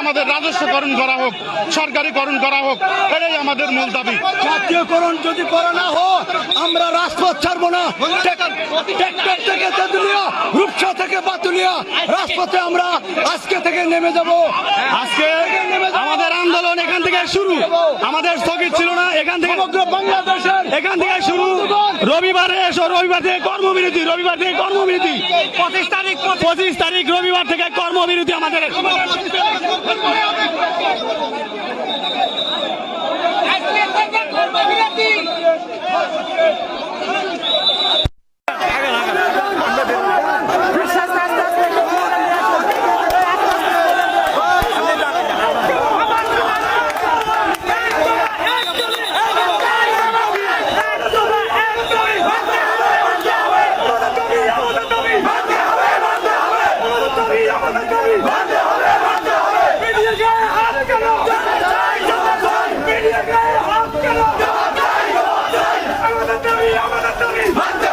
আমাদের রাজস্বকরণ করা হোক সরকারিকরণ করা হোক এটাই আমাদের মূল দাবি। জাতীয়করণ যদি করা না হোক আমরা রাজপথ ছাড়বো না। ট্রাক্টর থেকে তেঁতুলিয়া রূপসা থেকে বাতুলিয়া রাজপথে আমরা আজকে থেকে নেমে যাব। আজকে আমাদের আন্দোলন এখান থেকে শুরু। আমাদের স্থগিত ছিল না এখান থেকে সমগ্র বাংলাদেশের এখান থেকে শুরু। রবিবারে এসো রবিবার থেকে কর্মবিরতি রবিবার থেকে কর্মবিরতি। পঁচিশ তারিখ পঁচিশ তারিখ রবিবার থেকে কর্মবিরতি আমাদের। আমাদের দাবি আমাদের দাবি